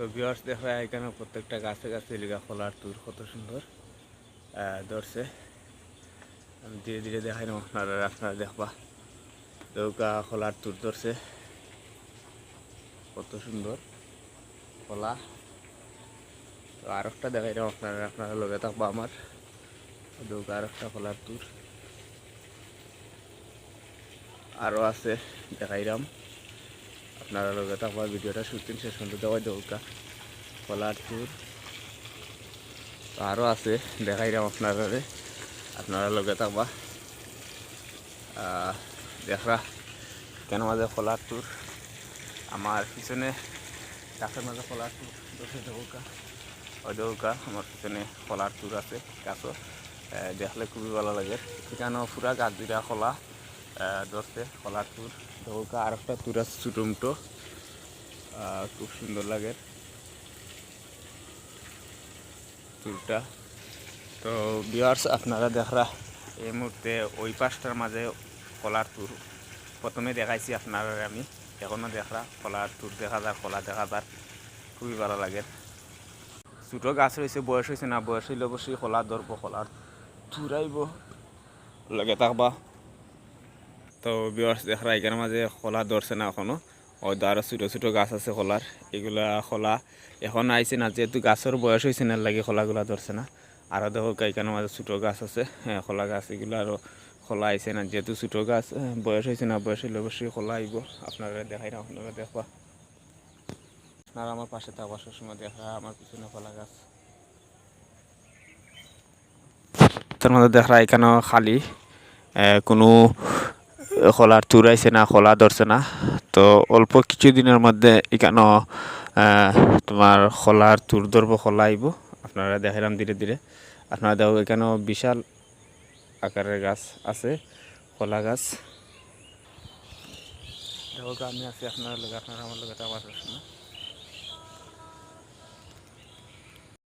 তো ভিউয়ার্স দেখা এখানে প্রত্যেকটা গাছে গাছে লিগা খোলার তুর কত সুন্দর ধরছে। আমি ধীরে ধীরে দেখাই না আপনারা আপনারা দেখবা। নৌকা খোলার তুর ধরছে। কত সুন্দর খোলা তো আর একটা দেখাই না আপনারা আপনারা লগে থাকবা আমার। নৌকা আর একটা খোলার তুর। আরও আছে দেখাইলাম আপনারা লগে থাকবা ভিডিওটা শুটিং শেষ পর্যন্ত দেওয়া দৌকা খোলার ট্যুর আরও আছে দেখাইলাম আপনারা আপনারা লগে থাকবা দেখরা কেন মাঝে খোলার ট্যুর আমার পিছনে গাছের মাঝে খোলার ট্যুর দৌকা। দৌকা আমার পিছনে ট্যুর আছে আহ, দেখলে খুবই ভালো লাগে। এখানেও পুরা গাছ দুটা খোলা। ধরছে ট্যুর দৌকা আর একটা ট্যুর আছে খুব সুন্দর লাগে। ট্যুরটা তো বিয়ার্স আপনারা দেখরা এই মুহূর্তে ওই পাশটার মাঝে কলার ট্যুর প্রথমে দেখাইছি আপনারা আমি। এখনও দেখরা, কলার ট্যুর দেখা যায় কলা দেখা যায় খুবই ভালো লাগে। ছোটো গাছ রয়েছে, বয়স হয়েছে না, বয়স হইলে অবশ্যই কলা ধরবো, কলার ট্যুর আইব। লগে থাকবা। তো বিয়ার্স দেখরা এখানের মাঝে খোলা ধরছে না এখনও। হয়তো আরও ছোটো ছোটো গাছ আছে কলার এগুলা খোলা এখন আইছে না, যেহেতু গাছের বয়স হয়েছে না লাগে কলাগুলা ধরছে না। আরও দেখো এখানের মাঝে ছোটো গাছ আছে। হ্যাঁ কলা গাছ, এগুলো আরও খোলা আইছে না। যেহেতু ছোটো গাছ বয়স হয়েছে না, বয়স হইলে অবশ্যই খোলা আইব। আপনারা দেখাই না, আপনারা দেখবা। আপনারা আমার পাশে থাকবা সবসময় দেখা, আমার পিছনে কলা গাছ। তার মধ্যে দেখা এখানেও খালি কোনো খোলার চুরাইছে না, খোলা ধরছে না। তো অল্প কিছুদিনের মধ্যে এখানেও তোমার খোলার চুর ধরবো, খোলা আইব। আপনারা দেখালাম ধীরে ধীরে। আপনারা দেখো, এখানেও বিশাল আকারের গাছ আছে কলা গাছ। দেখো, আমি আছি আপনার লগে, আপনারা আমার লগে আবার না।